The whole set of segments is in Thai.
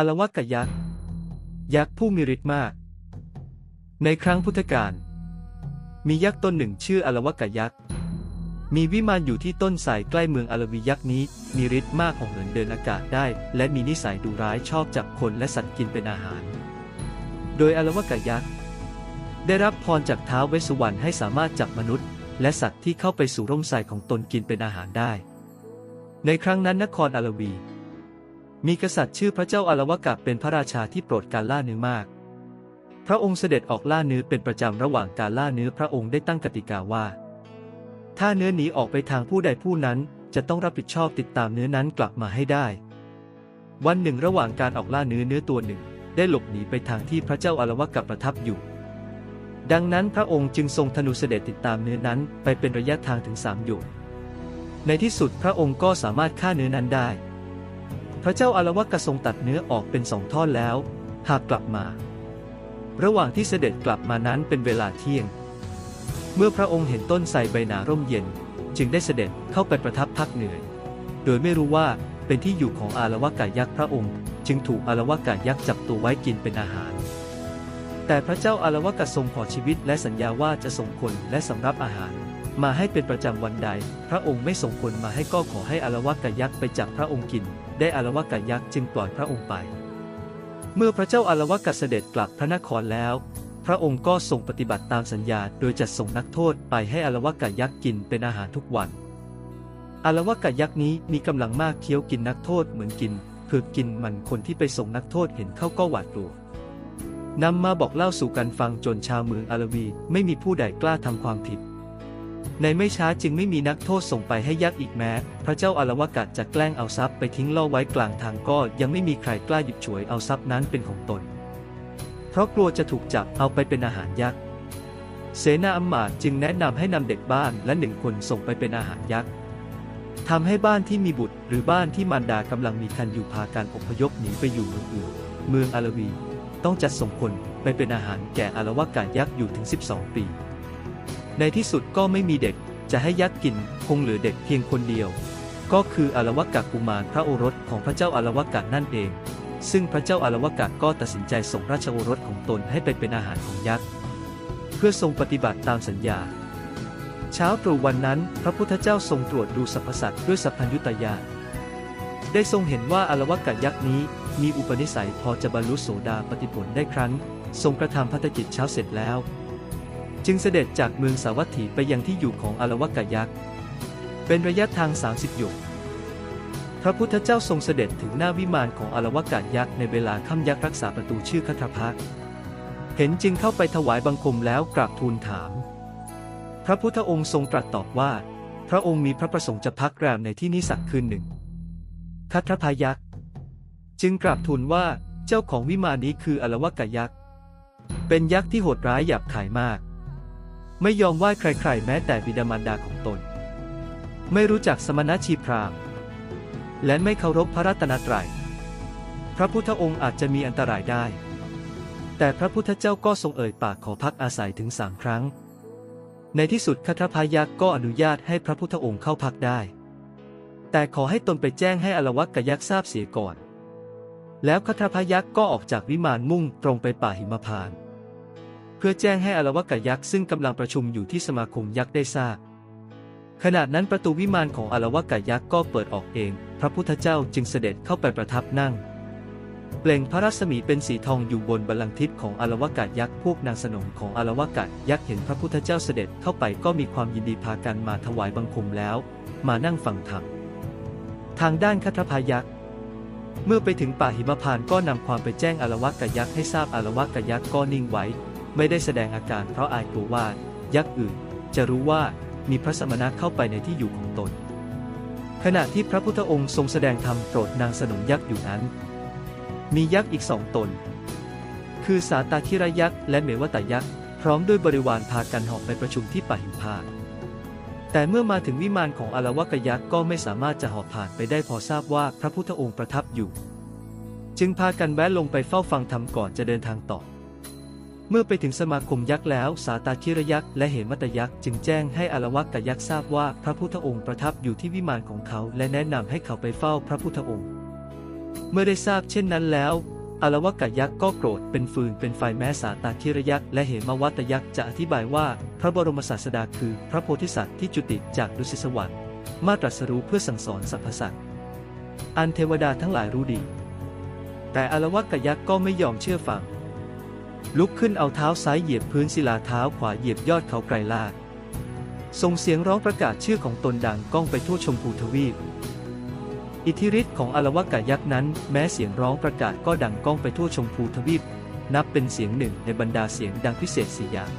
อารวากยักษ์ ยักษ์ผู้มีฤทธิ์มาก ในครั้งพุทธกาล มียักษ์ตนหนึ่งชื่ออารวากยักษ์ มีวิมานอยู่ที่ต้นไทรใกล้เมืองอารวียักษ์นี้ มีฤทธิ์มากของเหินเดินอากาศได้ และมีนิสัยดุร้ายชอบจับคนและสัตว์กินเป็นอาหาร โดยอารวากยักษ์ได้รับพรจากท้าวเวสสุวรรณให้สามารถจับมนุษย์ และสัตว์ที่เข้าไปสู่ร่มไทรของตนกินเป็นอาหารได้ ในครั้งนั้นนครอารวี มีกษัตริย์ชื่อพระเจ้าอารวกะเป็นพระราชาที่โปรดการล่าเนื้อมาก พระองค์เสด็จออกล่าเนื้อเป็นประจำระหว่างการล่าเนื้อพระองค์ได้ตั้งกติกาว่า ถ้าเนื้อหนีออกไปทางผู้ใดผู้นั้นจะต้องรับผิดชอบติดตามเนื้อนั้นกลับมาให้ได้ วันหนึ่งระหว่างการออกล่าเนื้อเนื้อตัวหนึ่ง ได้หลบหนีไปทางที่พระเจ้าอารวกะประทับอยู่ ดังนั้นพระองค์จึงทรงธนูเสด็จติดตามเนื้อนั้นไปเป็นระยะทางถึงสามโยชน์ในที่สุดพระองค์ก็สามารถฆ่าเนื้อนั้นได้ พระเจ้าอารวกะทรงตัดเนื้อออกเป็นสองท่อนแล้ว หากกลับมา ระหว่างที่เสด็จกลับมานั้นเป็นเวลาเที่ยง เมื่อพระองค์เห็นต้นไทรใบหนาร่มเย็น จึงได้เสด็จเข้าไปประทับพักเหนื่อย โดยไม่รู้ว่าเป็นที่อยู่ของอารวากายักษ์พระองค์ จึงถูกอารวากายักษ์จับตัวไว้กินเป็นอาหาร แต่พระเจ้าอารวากะทรงขอชีวิตและสัญญาว่าจะส่งคนและสำรับอาหารมาให้เป็นประจำวันใด พระองค์ไม่ส่งคนมาให้ก็ขอให้อารวากายักษ์ไปจับพระองค์กิน ได้อารวากายักษ์จึงปล่อยพระองค์ไป เมื่อพระเจ้าอารวากะเสด็จกลับพระนครแล้ว พระองค์ก็ทรงปฏิบัติตามสัญญาโดยจัดส่งนักโทษไปให้อารวากายักษ์กินเป็นอาหารทุกวันอารวากายักษ์นี้มีกำลังมากเคี้ยวกินนักโทษเหมือนกินเพื่อกินมันคนที่ไปส่งนักโทษเห็นเข้าก็หวาดกลัวนำมาบอกเล่าสู่กันฟังจนชาวเมืองอารวีไม่มีผู้ใดกล้าทำความผิด ในไม่ช้าจึงไม่มีนักโทษส่งไปให้ยักษ์อีกแม้ พระเจ้าอารวากะจะแกล้งเอาทรัพย์ไปทิ้งล่อไว้กลางทางก็ยังไม่มีใครกล้าหยิบฉวยเอาทรัพย์นั้นเป็นของตน เพราะกลัวจะถูกจับเอาไปเป็นอาหารยักษ์เสนาอำมาตย์จึงแนะนำให้นำเด็กบ้านและหนึ่งคนส่งไปเป็นอาหารยักษ์ทำให้บ้านที่มีบุตร หรือบ้านที่มารดากำลังมีคันอยู่พาการอพยพหนีไปอยู่เมืองอื่น เมืองอารวี ต้องจัดส่งคนไปเป็นอาหารแก่อารวากายักษ์อยู่ถึง 12 ปี ในที่สุดก็ไม่มีเด็ก จะให้ยักษ์กิน คงเหลือเด็กเพียงคนเดียว ก็คืออารวากะกุมารพระโอรสของพระเจ้าอารวากะนั่นเอง ซึ่งพระเจ้าอารวากะก็ตัดสินใจส่งราชโอรสของตนให้ไปเป็นอาหารของยักษ์ เพื่อทรงปฏิบัติตามสัญญา เช้าตรู่วันนั้น พระพุทธเจ้าทรงตรวจดูสรรพสัตว์ด้วยสัพพัญญุตญาณได้ทรงเห็นว่าอารวากะยักษ์นี้มีอุปนิสัยพอจะบรรลุโสดาปฏิผลได้ครั้นทรงกระทำพัฒกิจเช้าเสร็จแล้ว จึงเสด็จจากเมืองสาวัตถีไปยังที่อยู่ของอารวกยักษ์ เป็นระยะทาง 30โยชน์พระพุทธเจ้าทรงเสด็จถึงหน้าวิมานของอารวกะยักษ์ในเวลาค่ำยักษ์รักษาประตูชื่อคัทพักเห็นจึงเข้าไปถวายบังคมแล้วกราบทูลถาม พระพุทธองค์ทรงตรัสตอบว่า พระองค์มีพระประสงค์จะพักแรมในที่นี้สักคืนหนึ่ง คัทพายักษ์จึงกราบทูลว่าเจ้าของวิมานนี้คืออารวกะยักษ์ เป็นยักษ์ที่โหดร้ายหยาบคายมาก ไม่ยอมไหว้ใครๆ แม้แต่บิดามารดาของตน ไม่รู้จักสมณชีพราหมณ์ และไม่เคารพพระรัตนตรัย พระพุทธองค์อาจจะมีอันตรายได้ แต่พระพุทธเจ้าก็ทรงเอ่ยปากขอพักอาศัยถึงสามครั้ง ในที่สุดคัทพายักษ์ก็อนุญาตให้พระพุทธองค์เข้าพักได้ แต่ขอให้ตนไปแจ้งให้อรวักกยักษ์ทราบเสียก่อน แล้วคัทพายักษ์ก็ออกจากวิมานมุ่งตรงไปป่าหิมพานต์ เพื่อแจ้งให้อรวักกยักษ์ซึ่งกำลังประชุมอยู่ที่สมาคมยักษ์ได้ทราบ ขณะนั้นประตูวิมานของอรวักกยักษ์ก็เปิดออกเอง พระพุทธเจ้าจึงเสด็จเข้าไปประทับนั่ง เปล่งพระรัศมีเป็นสีทองอยู่บนบัลลังก์ทิพย์ของอาวกาศยักษ์พวกนางสนมของอาวกาศยักษ์เห็นพระพุทธเจ้าเสด็จเข้าไปก็มีความยินดีพากันมาถวายบังคมแล้ว มานั่งฟังธรรมทางด้านคัทพายักษ์เมื่อไปถึงป่าหิมพานต์ก็นำความไปแจ้งอารวากายักษ์ให้ทราบอารวากายักษ์ก็นิ่งไว้ ไม่ได้แสดงอาการเพราะอายกลัวว่า ยักษ์อื่น จะรู้ว่ามีพระสมณะเข้าไปในที่อยู่ของตน ขณะที่พระพุทธองค์ทรงแสดงธรรมโปรดนางสนมยักษ์อยู่นั้น มียักษ์อีกสองตน คือสาตาคิรยักษ์และเมวตายักษ์พร้อมด้วยบริวารพากันหอบไปประชุมที่ป่าหิมพาแต่เมื่อมาถึงวิมานของอารวากยักษ์ก็ไม่สามารถจะหอบผ่านไปได้พอทราบว่าพระพุทธองค์ประทับอยู่ จึงพากันแวะลงไปเฝ้าฟังธรรมก่อนจะเดินทางต่อ เมื่อไปถึงสมาคมยักษ์แล้ว สาตาคิระยักษ์และเหมตยักษ์จึงแจ้งให้อารวากยักษ์ทราบว่าพระพุทธองค์ประทับอยู่ที่วิมานของเขาและแนะนำให้เขาไปเฝ้าพระพุทธองค์ เมื่อได้ทราบเช่นนั้นแล้ว อารวกะยักษ์ก็โกรธเป็นฟืนเป็นไฟแม้สาตาคิรยักษ์และเหมวัตยักษ์จะอธิบายว่าพระบรมศาสดาคือพระโพธิสัตว์ที่จุติจากดุสิตสวรรค์มาตรัสรู้เพื่อสั่งสอนสรรพสัตว์อันเทวดาทั้งหลายรู้ดี แต่อารวกะยักษ์ก็ไม่ยอมเชื่อฟัง ลุกขึ้นเอาเท้าซ้ายเหยียบพื้นศิลาเท้าขวาเหยียบยอดเขาไกรลาส่งเสียงร้องประกาศชื่อของตนดังก้องไปทั่วชมพูทวีป อิทธิฤทธิ์ของอารวกะยักษ์นั้น แม้เสียงร้องประกาศก็ดังก้องไปทั่วชมพูทวีป นับเป็นเสียงหนึ่งในบรรดาเสียงดังพิเศษสี่อย่าง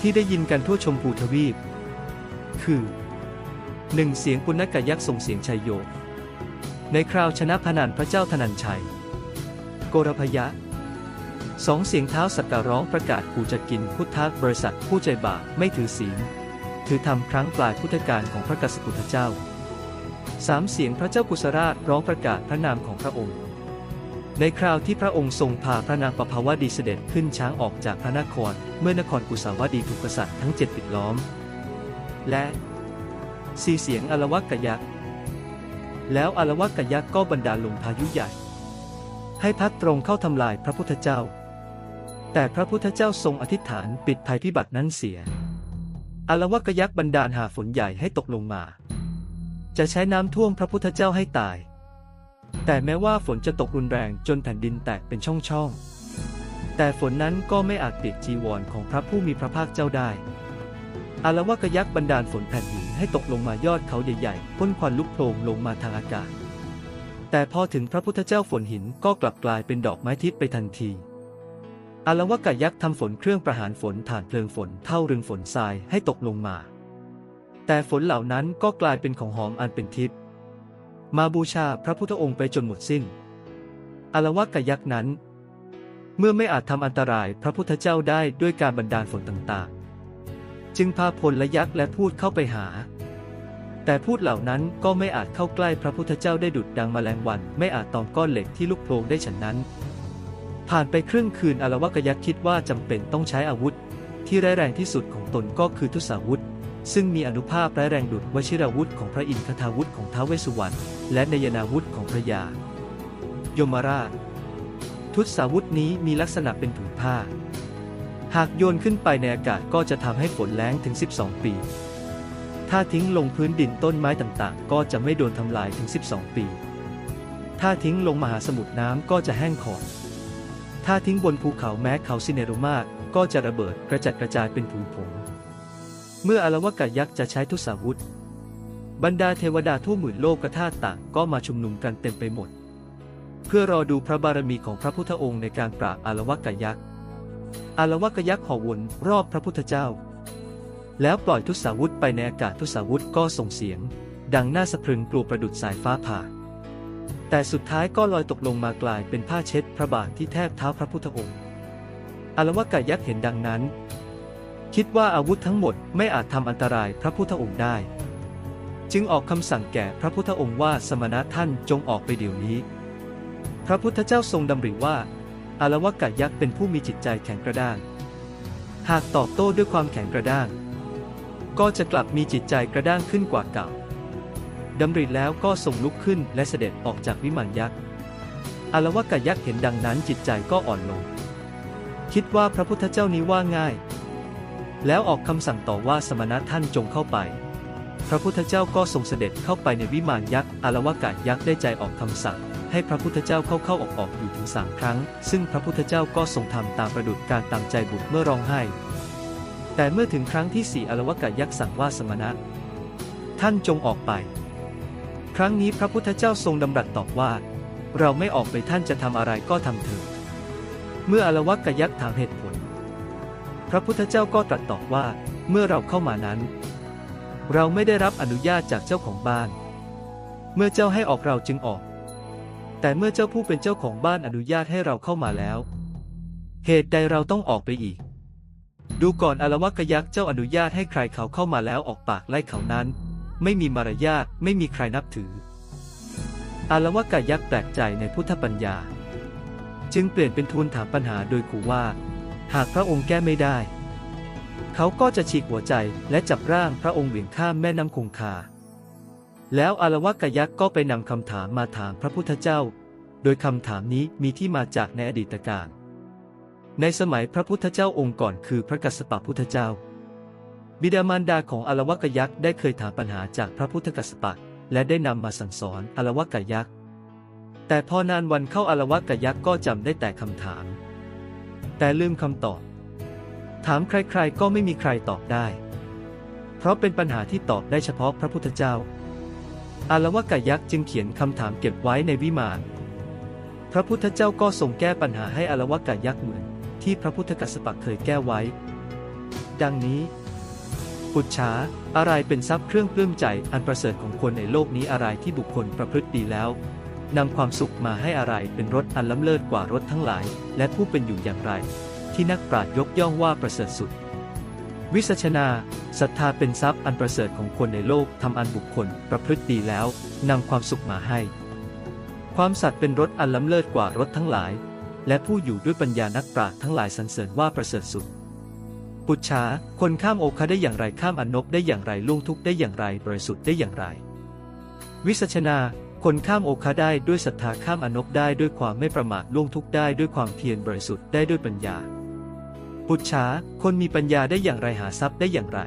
ที่ได้ยินกันทั่วชมพูทวีป คือ 1. เสียงปุณกะยักษ์ส่งเสียงชัยโย ในคราวชนะพนันพระเจ้าธนัญชัย โกรพยะ สองเสียงเท้าสักการร้องประกาศกูจะกินพุทธบริษัทผู้ใจบาปไม่ถือศีล ถือธรรมครั้งปลายพุทธกาลของพระกษัตริย์เจ้าสามเสียงพระเจ้ากุศราชร้องประกาศพระนามของพระองค์ ในคราวที่พระองค์ทรงพาพระนางปภาวดีเสด็จขึ้นช้างออกจากพระนคร เมื่อนครกุสาวดีถูกกษัตริย์ทั้งเจ็ดปิดล้อม และสี่เสียงอลวกยักษ์แล้วอลวกยักษ์ก็บรรดาลงพายุใหญ่ ให้พัดตรงเข้าทำลายพระพุทธเจ้า แต่พระพุทธเจ้าทรงอธิษฐานปิดภัยพิบัตินั้นเสียอลวะกยักษ์บันดาลหาฝนใหญ่ให้ตกลงมา จะใช้น้ำท่วมพระพุทธเจ้าให้ตาย แต่แม้ว่าฝนจะตกรุนแรงจนแผ่นดินแตกเป็นช่องๆ แต่ฝนนั้นก็ไม่อาจเปียกจีวรของพระผู้มีพระภาคเจ้าได้อารวากยักษ์บันดาลฝนแผ่นหินให้ตกลงมายอดเขาใหญ่ๆพ่นควันลุกโผล่ลงมาทางอากาศ แต่พอถึงพระพุทธเจ้าฝนหินก็กลับกลายเป็นดอกไม้ทิพย์ไปทันที อารวากยักษ์ทำฝนเครื่องประหารฝนฐานเพลิงฝนเท่ารึงฝนทรายให้ตกลงมา แต่ฝนเหล่านั้นก็กลายเป็นของหอมอันเป็นทิพย์มาบูชาพระพุทธองค์ไปจนหมดสิ้นอารวากยักษ์นั้น เมื่อไม่อาจทำอันตรายพระพุทธเจ้าได้ด้วยการบันดาลฝนต่างๆ จึงพาพลและยักษ์และพูดเข้าไปหา แต่พูดเหล่านั้นก็ไม่อาจเข้าใกล้พระพุทธเจ้าได้ดุดดังแมลงวัน ไม่อาจตอมก้อนเหล็กที่ลุกโผล่ได้ฉันนั้น ผ่านไปครึ่งคืนอารวากยักษ์คิดว่าจำเป็นต้องใช้อาวุธ ที่ร้ายแรงที่สุดของตนก็คือทุสาวุธ ซึ่งมีอนุภาพร้ายแรงดุจวชิราวุธของพระอินทร์คทาวุธของท้าวเวสสุวรรณและนยนาวุธของพระยา ยมราช ทุสาวุธนี้มีลักษณะเป็นผืนผ้า หากโยนขึ้นไปในอากาศก็จะทำให้ฝนแล้งถึง 12 ปี ถ้าทิ้งลงพื้นดินต้นไม้ต่างๆ ก็จะไม่โดนทำลายถึง 12 ปี ถ้าทิ้งลงมหาสมุทรน้ำก็จะแห้งขอด ถ้าทิ้งบนภูเขาแม้เขาซิเนโรมากก็จะระเบิดกระจัดกระจายเป็นผงผง เมื่ออารวกะยักษ์จะใช้ทุสาวุธ บรรดาเทวดาทั่วหมื่นโลกธาตุต่างก็มาชุมนุมกันเต็มไปหมด เพื่อรอดูพระบารมีของพระพุทธองค์ในการปราบอารวกะยักษ์อารวกายักษ์ห่อวนรอบพระพุทธเจ้า แล้วปล่อยทุสาวุธไปในอากาศทุสาวุธก็ส่งเสียง ดังน่าสะพรึงกลัวประดุดสายฟ้าผ่า แต่สุดท้ายก็ลอยตกลงมากลายเป็นผ้าเช็ดพระบาทที่แทบเท้าพระพุทธองค์อารวกยักษ์เห็นดังนั้น คิดว่าอาวุธทั้งหมดไม่อาจทำอันตรายพระพุทธองค์ได้ จึงออกคำสั่งแก่พระพุทธองค์ว่าสมณะท่านจงออกไปเดี๋ยวนี้ พระพุทธเจ้าทรงดำริว่าอารวกะยักษ์เป็นผู้มีจิตใจแข็งกระด้าง หากตอบโต้ด้วยความแข็งกระด้าง ก็จะกลับมีจิตใจกระด้างขึ้นกว่าเก่า ดำริแล้วก็ทรงลุกขึ้นและเสด็จออกจากวิมานยักษ์อารวกะยักษ์เห็นดังนั้นจิตใจก็อ่อนลง คิดว่าพระพุทธเจ้านี้ว่าง่าย แล้วออกคำสั่งต่อว่าสมณะท่านจงเข้าไป พระพุทธเจ้าก็ทรงเสด็จเข้าไปในวิมานยักษ์อารวกะยักษ์ได้ใจออกคำสั่ง ให้พระพุทธเจ้าเข้าเข้าออกออกอยู่ถึงสามครั้ง ซึ่งพระพุทธเจ้าก็ทรงทำตามประดุจการตามใจบุตรเมื่อร้องไห้ แต่เมื่อถึงครั้งที่สี่อารวกะยักษ์สั่งว่าสมณะ ท่านจงออกไป ครั้งนี้พระพุทธเจ้าทรงดำรัสตอบว่า เราไม่ออกไปท่านจะทำอะไรก็ทำเถิดเมื่ออารวกะยักษ์ถามเหตุผล พระพุทธเจ้าก็ตรัสตอบว่า เมื่อเราเข้ามานั้น เราไม่ได้รับอนุญาตจากเจ้าของบ้าน เมื่อเจ้าให้ออกเราจึงออก แต่เมื่อเจ้าผู้เป็นเจ้าของบ้านอนุญาตให้เราเข้ามาแล้ว เหตุใดเราต้องออกไปอีก ดูก่อนอารวกยักษ์เจ้าอนุญาตให้ใครเขาเข้ามาแล้วออกปากไล่เขานั้น ไม่มีมารยาทไม่มีใครนับถือ อารวกยักษ์แปลกใจในพุทธปัญญา จึงเปลี่ยนเป็นทูลถามปัญหาโดยขู่ว่า หากพระองค์แก้ไม่ได้ เขาก็จะฉีกหัวใจและจับร่างพระองค์เหวี่ยงข้ามแม่น้ำคงคา แล้วอารวกยักษ์ก็ไปนำคำถามมาถามพระพุทธเจ้า โดยคำถามนี้มีที่มาจากในอดีตการในสมัยพระพุทธเจ้าองค์ก่อนคือพระกัสสปะพุทธเจ้า บิดามารดาของอลวกยักษ์ได้เคยถามปัญหาจากพระพุทธกัสสปะ และได้นำมาสั่งสอนอลวกยักษ์ แต่พอนานวันเข้าอลวกยักษ์ก็จำได้แต่คำถาม แต่ลืมคำตอบ ถามใครๆก็ไม่มีใครตอบได้ เพราะเป็นปัญหาที่ตอบได้เฉพาะพระพุทธเจ้าอารวกยักษ์จึงเขียนคำถามเก็บไว้ในวิมาน พระพุทธเจ้าก็ทรงแก้ปัญหาให้อารวกยักษ์เหมือน ที่พระพุทธกัสสปะเคยแก้ไว้ ดังนี้ ปุจฉาอะไรเป็นทรัพย์เครื่องปลื้มใจอันประเสริฐของคนในโลกนี้อะไรที่บุคคลประพฤติดีแล้วนำความสุขมาให้อะไรเป็นรถอันล้ำเลิศกว่ารถทั้งหลาย และผู้เป็นอยู่อย่างไร ที่นักปราชญ์ยกย่องว่าประเสริฐสุด วิสัชนาศรัทธาเป็นทรัพย์อันประเสริฐของคนในโลกทำอันบุคคลประพฤติดีแล้วนำความสุขมาให้ ความสัตย์เป็นรถอันล้ำเลิศกว่ารถทั้งหลาย และผู้อยู่ด้วยปัญญานักปราชญ์ทั้งหลายสรรเสริญว่าประเสริฐสุด ปุจฉาคนข้ามโอคาได้อย่างไรข้ามอนนบได้อย่างไรล่วงทุกข์ได้อย่างไรบริสุทธิ์ได้อย่างไร วิสัชนา คนข้ามโอคาได้ด้วยศรัทธาข้ามอนบได้ด้วยความไม่ประมาทล่วงทุกข์ได้ด้วยความเพียรบริสุทธิ์ได้ด้วยปัญญา ปุจฉาคนมีปัญญาได้อย่างไรหาทรัพย์ได้อย่างไร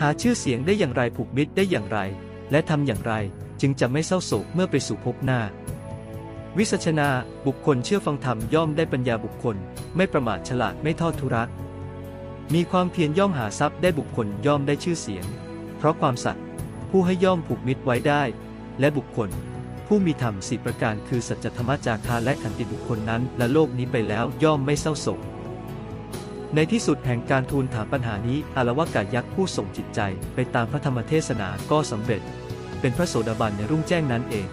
หาชื่อเสียงได้อย่างไรผูกมิตรได้อย่างไร และทำอย่างไร จึงจะไม่เศร้าโศกเมื่อไปสู่ภพหน้าวิสัชนา บุคคลเชื่อฟังธรรมย่อมได้ปัญญาบุคคล ไม่ประมาทฉลาดไม่ทอดทุรัก มีความเพียรย่อมหาทรัพย์ได้บุคคลย่อมได้ชื่อเสียง เพราะความสัตย์ผู้ให้ย่อมผูกมิตรไว้ได้ และบุคคล ผู้มีธรรมสี่ประการคือสัจธรรมจาคาและขันติบุคคลนั้น และโลกนี้ไปแล้วย่อมไม่เศร้าโศกในที่สุดแห่งการทูลถามปัญหานี้อารวากายักษ์ผู้ส่งจิตใจ ไปตามพระธรรมเทศนาก็สำเร็จ เป็นพระโสดาบันในรุ่งแจ้งนั้นเอง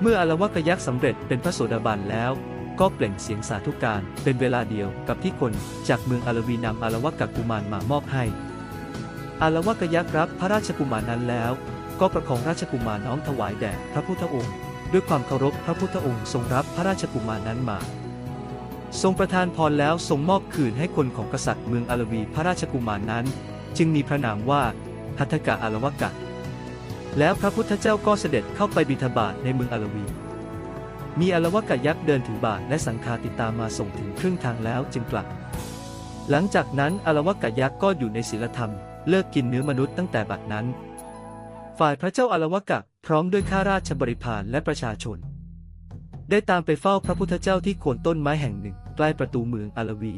เมื่ออารวากายักษ์สำเร็จเป็นพระโสดาบันแล้ว ก็เปล่งเสียงสาธุการ เป็นเวลาเดียวกับที่คนจากเมืองอารวีนำอารวากกุมารมามอบให้ อารวากยักษ์รับพระราชกุมารนั้นแล้ว ก็ประคองราชกุมารน้อมถวายแด่พระพุทธองค์ ด้วยความเคารพพระพุทธองค์ทรงรับพระราชกุมารนั้นมา ทรงประทานพรแล้วทรงมอบคืนให้คนของกษัตริย์เมืองอารวีพระราชกุมารนั้น จึงมีพระนามว่าพัทธกะอารวกะแล้วพระพุทธเจ้าก็เสด็จเข้าไปบิณฑบาตในเมืองอารวี มีอาวกะยักษ์เดินถือบาทและสังฆาติดตามมาส่งถึงครึ่งทางแล้วจึงกลับ หลังจากนั้นอาวกะยักษ์ก็อยู่ในศีลธรรม เลิกกินเนื้อมนุษย์ตั้งแต่บัดนั้น ฝ่ายพระเจ้าอาวกะพร้อมด้วยข้าราชบริพารและประชาชน ได้ตามไปเฝ้าพระพุทธเจ้าที่โคนต้นไม้แห่งหนึ่ง ใกล้ประตูเมืองอาวี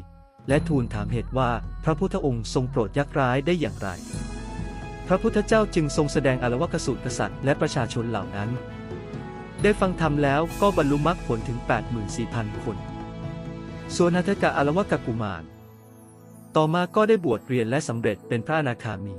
และทูลถามเหตุว่าพระพุทธองค์ทรงโปรดยักษ์ร้ายได้อย่างไร พระพุทธเจ้าจึงทรงแสดงอาวกสูตรกษัตริย์และประชาชนเหล่านั้น ได้ฟังธรรมแล้วก็บรรลุมรรคผลถึง 84,000 คนส่วนนัทกะอารวกกุมาร ต่อมาก็ได้บวชเรียนและสำเร็จเป็นพระอนาคามี